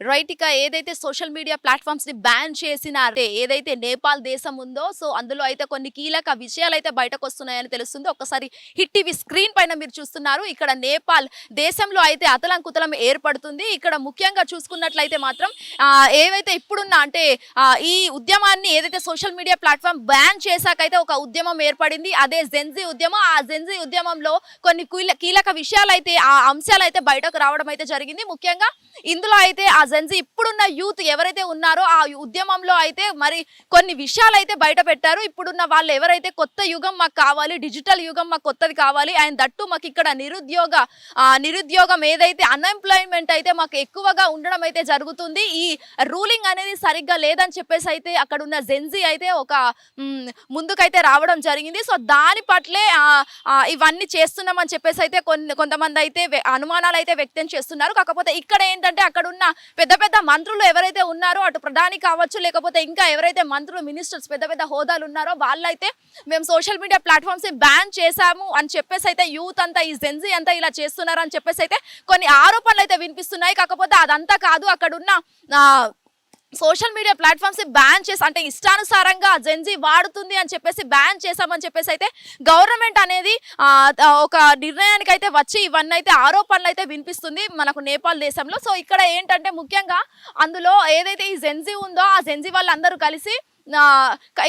Right ఇక ఏదైతే social media ప్లాట్ఫామ్స్ని ban చేసిన ఏదైతే నేపాల్ దేశం ఉందో సో అందులో అయితే కొన్ని కీలక విషయాలు అయితే బయటకు వస్తున్నాయని తెలుస్తుంది. ఒకసారి హిట్ టీవీ స్క్రీన్ పైన మీరు చూస్తున్నారు. ఇక్కడ నేపాల్ దేశంలో అయితే అతలంకుతలం ఏర్పడుతుంది. ఇక్కడ ముఖ్యంగా చూసుకున్నట్లయితే మాత్రం ఏవైతే ఇప్పుడున్న అంటే ఈ ఉద్యమాన్ని ఏదైతే సోషల్ మీడియా ప్లాట్ఫామ్ బ్యాన్ చేశాకైతే ఒక ఉద్యమం ఏర్పడింది అదే జెన్జీ ఉద్యమం. ఆ జెన్జీ ఉద్యమంలో కొన్ని కీల- కీలక విషయాలు అయితే ఆ అంశాలు అయితే బయటకు రావడం అయితే జరిగింది. ముఖ్యంగా ఇందులో అయితే ఆ జెన్జీ ఇప్పుడున్న యూత్ ఎవరైతే ఉన్నారో ఆ ఉద్యమంలో అయితే మరి కొన్ని విషయాలు అయితే బయట పెట్టారు. ఇప్పుడున్న వాళ్ళు ఎవరైతే కొత్త యుగం మాకు కావాలి డిజిటల్ యుగం మాకు కొత్తది కావాలి అండ్ దట్టు మాకు ఇక్కడ నిరుద్యోగ నిరుద్యోగం ఏదైతే అన్ఎంప్లాయ్మెంట్ అయితే మాకు ఎక్కువగా ఉండడం అయితే జరుగుతుంది. ఈ రూలింగ్ అనేది సరిగ్గా లేదని చెప్పేసి అయితే అక్కడ ఉన్న జెన్జీ అయితే ఒక ముందుకైతే రావడం జరిగింది. సో దాని పట్లే ఇవన్నీ చేస్తున్నామని చెప్పేసి అయితే కొన్ని కొంతమంది అయితే అనుమానాలు అయితే వ్యక్తం చేస్తున్నారు. కాకపోతే ఇక్కడ ఏంటంటే అక్కడ ఉన్న పెద్ద పెద్ద మంత్రులు ఎవరైతే ఉన్నారో అటు ప్రధాని కావచ్చు లేకపోతే ఇంకా ఎవరైతే మంత్రులు మినిస్టర్స్ పెద్ద పెద్ద హోదాలు ఉన్నారో వాళ్ళైతే మేము సోషల్ మీడియా ప్లాట్ఫామ్స్ బ్యాన్ చేశాము అని చెప్పేసి అయితే యూత్ అంతా ఈ జెన్జీ అంతా ఇలా చేస్తున్నారు అని చెప్పేసి అయితే కొన్ని ఆరోపణలు అయితే వినిపిస్తున్నాయి. కాకపోతే అదంతా కాదు అక్కడున్న సోషల్ మీడియా ప్లాట్ఫామ్స్ బ్యాన్ చేసి అంటే ఇష్టానుసారంగా జెన్జీ వాడుతుంది అని చెప్పేసి బ్యాన్ చేశామని చెప్పేసి అయితే గవర్నమెంట్ అనేది ఒక నిర్ణయానికి అయితే వచ్చి ఇవన్నీ అయితే ఆరోపణలు అయితే వినిపిస్తుంది మనకు నేపాల్ దేశంలో. సో ఇక్కడ ఏంటంటే ముఖ్యంగా అందులో ఏదైతే ఈ జెన్జీ ఉందో ఆ జెన్జీ వాళ్ళందరూ కలిసి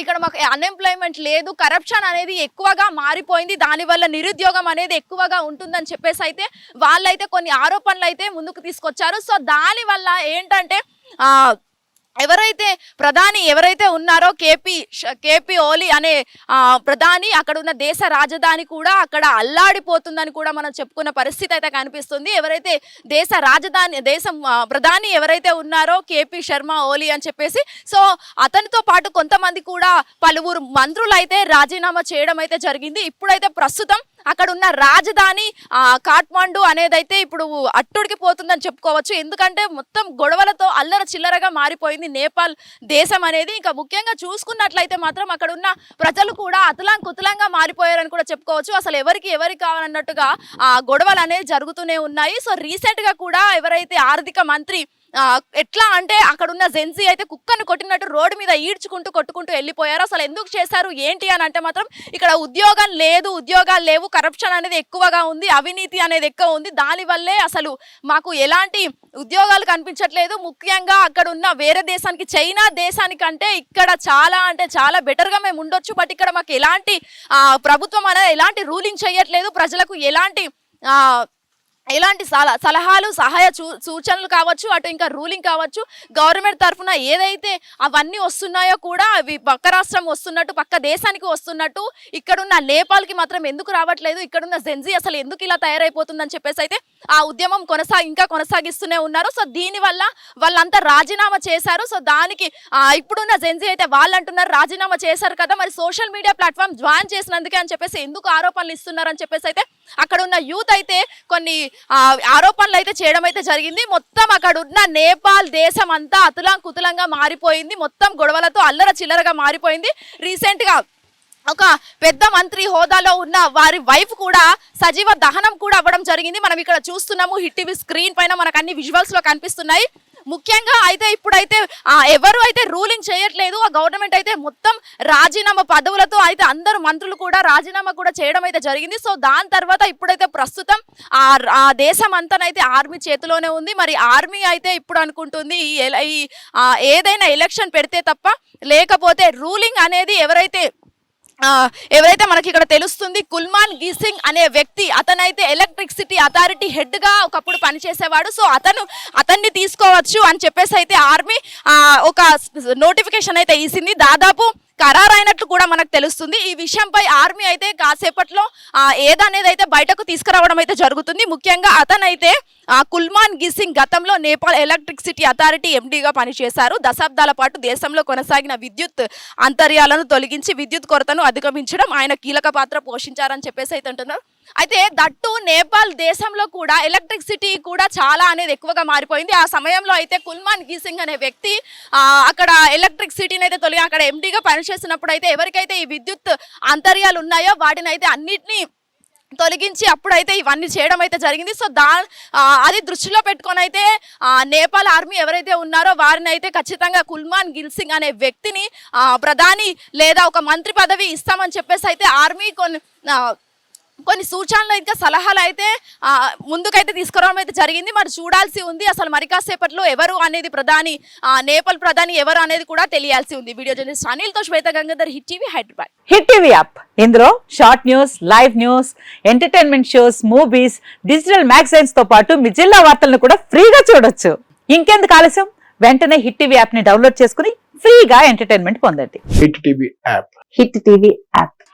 ఇక్కడ మాకు అన్ఎంప్లాయ్మెంట్ లేదు కరప్షన్ అనేది ఎక్కువగా మారిపోయింది దానివల్ల నిరుద్యోగం అనేది ఎక్కువగా ఉంటుందని చెప్పేసి అయితే వాళ్ళైతే కొన్ని ఆరోపణలు అయితే ముందుకు తీసుకొచ్చారు. సో దానివల్ల ఏంటంటే ఎవరైతే ప్రధాని ఎవరైతే ఉన్నారో కేపీ కేపీ ఓలీ అనే ప్రధాని అక్కడ ఉన్న దేశ రాజధాని కూడా అక్కడ అల్లాడిపోతుందని కూడా మనం చెప్పుకున్న పరిస్థితి అయితే కనిపిస్తుంది. ఎవరైతే దేశ రాజధాని దేశం ప్రధాని ఎవరైతే ఉన్నారో కేపీ శర్మ ఓలీ అని చెప్పేసి సో అతనితో పాటు కొంతమంది కూడా పలువురు మంత్రులు అయితే రాజీనామా చేయడం అయితే జరిగింది. ఇప్పుడైతే ప్రస్తుతం అక్కడ ఉన్న రాజధాని కాట్మాండు కాఠ్మాండు అనేదైతే ఇప్పుడు అట్టుడికి పోతుందని చెప్పుకోవచ్చు. ఎందుకంటే మొత్తం గొడవలతో అల్లర చిల్లరగా మారిపోయింది నేపాల్ దేశం అనేది. ఇంకా ముఖ్యంగా చూసుకున్నట్లయితే మాత్రం అక్కడ ఉన్న ప్రజలు కూడా అతులాం కుతులంగా మారిపోయారని కూడా చెప్పుకోవచ్చు. అసలు ఎవరికి ఎవరికి కావాలన్నట్టుగా ఆ గొడవలు అనేది జరుగుతూనే ఉన్నాయి. సో రీసెంట్గా కూడా ఎవరైతే ఆర్థిక మంత్రి ఎట్లా అంటే అక్కడ ఉన్న జెన్సీ అయితే కుక్కను కొట్టినట్టు రోడ్డు మీద ఈడ్చుకుంటూ కొట్టుకుంటూ వెళ్ళిపోయారు. అసలు ఎందుకు చేశారు? ఏంటి అని అంటే మాత్రం ఇక్కడ ఉద్యోగం లేదు ఉద్యోగాలు లేవు కరప్షన్ అనేది ఎక్కువగా ఉంది అవినీతి అనేది ఎక్కువ ఉంది. దానివల్లే అసలు మాకు ఎలాంటి ఉద్యోగాలు కనిపించట్లేదు. ముఖ్యంగా అక్కడ ఉన్న వేరే దేశానికి చైనా దేశానికంటే ఇక్కడ చాలా అంటే చాలా బెటర్గా మేము ఉండొచ్చు. బట్ ఇక్కడ మాకు ఎలాంటి ప్రభుత్వం అనేది ఎలాంటి రూలింగ్ చేయట్లేదు. ప్రజలకు ఎలాంటి ఇలాంటి ఎలాంటి సల- సలహాలు సహాయ చూ- సూచనలు కావచ్చు అటు ఇంకా రూలింగ్ కావచ్చు గవర్నమెంట్ తరఫున ఏదైతే అవన్నీ వస్తున్నాయో కూడా అవి పక్క రాష్ట్రం వస్తున్నట్టు పక్క దేశానికి వస్తున్నట్టు ఇక్కడున్న నేపాల్కి మాత్రం ఎందుకు రావట్లేదు ఇక్కడున్న జెన్జీ అసలు ఎందుకు ఇలా తయారైపోతుందని చెప్పేసి అయితే ఆ ఉద్యమం కొనసా ఇంకా కొనసాగిస్తూనే ఉన్నారు. సో దీనివల్ల వాళ్ళంతా రాజీనామా చేశారు. సో దానికి ఇప్పుడున్న జెన్జీ అయితే వాళ్ళు అంటున్నారు రాజీనామా చేశారు కదా మరి సోషల్ మీడియా ప్లాట్ఫామ్ జాయిన్ చేసినందుకే అని చెప్పేసి ఎందుకు ఆరోపణలు ఇస్తున్నారు అని చెప్పేసి అయితే అక్కడ ఉన్న యూత్ అయితే కొన్ని ఆరోపణలు అయితే చేయడం అయితే జరిగింది. మొత్తం అక్కడ ఉన్న నేపాల్ దేశం అంతా అతులం కుతులంగా మారిపోయింది. మొత్తం గొడవలతో అల్లర చిల్లరగా మారిపోయింది. రీసెంట్గా ఒక పెద్ద మంత్రి హోదాలో ఉన్న వారి వైఫ్ కూడా సజీవ దహనం కూడా అవ్వడం జరిగింది. మనం ఇక్కడ చూస్తున్నాము హిట్ టీవీ స్క్రీన్ పైన మనకు అన్ని విజువల్స్లో కనిపిస్తున్నాయి. ముఖ్యంగా అయితే ఇప్పుడైతే ఎవరు అయితే రూలింగ్ చేయట్లేదు ఆ గవర్నమెంట్ అయితే మొత్తం రాజీనామా పదవులతో అయితే అందరు మంత్రులు కూడా రాజీనామా కూడా చేయడం అయితే జరిగింది. సో దాని తర్వాత ఇప్పుడైతే ప్రస్తుతం ఆ ఆ దేశం అంతానైతే ఆర్మీ చేతిలోనే ఉంది. మరి ఆర్మీ అయితే ఇప్పుడు అనుకుంటుంది ఈ ఈ ఏదైనా ఎలక్షన్ పెడితే తప్ప లేకపోతే రూలింగ్ అనేది ఎవరైతే ఎవరైతే మనకి ఇక్కడ తెలుస్తుంది కుల్మాన్ గీసింగ్ అనే వ్యక్తి అతనైతే ఎలక్ట్రిసిటీ అథారిటీ హెడ్గా ఒకప్పుడు పనిచేసేవాడు. సో అతను అతన్ని తీసుకోవచ్చు అని చెప్పేసి అయితే ఆర్మీ ఒక నోటిఫికేషన్ అయితే ఇసింది దాదాపు ఖరారైనట్లు కూడా మనకు తెలుస్తుంది. ఈ విషయంపై ఆర్మీ అయితే కాసేపట్లో ఏదనేది అయితే బయటకు తీసుకురావడం అయితే జరుగుతుంది. ముఖ్యంగా అతనైతే కుల్మాన్ గిసింగ్ గతంలో నేపాల్ ఎలక్ట్రిసిటీ అథారిటీ ఎండీగా పనిచేశారు. దశాబ్దాల పాటు దేశంలో కొనసాగిన విద్యుత్ అంతర్యాలను తొలగించి విద్యుత్ కొరతను అధిగమించడం ఆయన కీలక పాత్ర పోషించారని చెప్పేసి అయితే అంటున్నారు. అయితే దట్టు నేపాల్ దేశంలో కూడా ఎలక్ట్రిసిటీ కూడా చాలా అనేది ఎక్కువగా మారిపోయింది. ఆ సమయంలో అయితే కుల్మాన్ గీసింగ్ అనే వ్యక్తి అక్కడ ఎలక్ట్రిసిటీని అయితే తొలగి అక్కడ ఎండిగా పనిచేసినప్పుడు అయితే ఎవరికైతే ఈ విద్యుత్ అంతర్యాలు ఉన్నాయో వాటిని అయితే అన్నిటినీ తొలగించి అప్పుడైతే ఇవన్నీ చేయడం అయితే జరిగింది. సో దా అది దృష్టిలో పెట్టుకొని అయితే నేపాల్ ఆర్మీ ఎవరైతే ఉన్నారో వారిని అయితే ఖచ్చితంగా కుల్మాన్ గిల్సింగ్ అనే వ్యక్తిని ప్రధాని లేదా ఒక మంత్రి పదవి ఇస్తామని చెప్పేసి అయితే ఆర్మీ కొన్ని కొన్ని సూచనలు ఇంకా సలహాలు అయితే ముందుకైతే తీసుకురావడం అయితే జరిగింది. మరి చూడాల్సి ఉంది. అసలు మరి కాసేపట్లో ఎవరు అనేది ప్రధాని ఆ, నేపాల్ ప్రధాని ఎవరు అనేది కూడా తెలియాల్సి ఉంది. Video journalist అనిల్తో Swetha Gangadhar hit TV Hyderabad. Hit TV app. ఇందులో short news live news entertainment shows movies digital మ్యాగజైన్స్తో పాటు మీ జిల్లా వార్తలను కూడా ఫ్రీగా చూడొచ్చు. ఇంకెందుకు ఆలస్యం? వెంటనే హిట్ టీవీ యాప్ని డౌన్లోడ్ చేసుకుని ఫ్రీగా ఎంటర్టైన్మెంట్ పొందండి. Hit TV app. Hit TV app.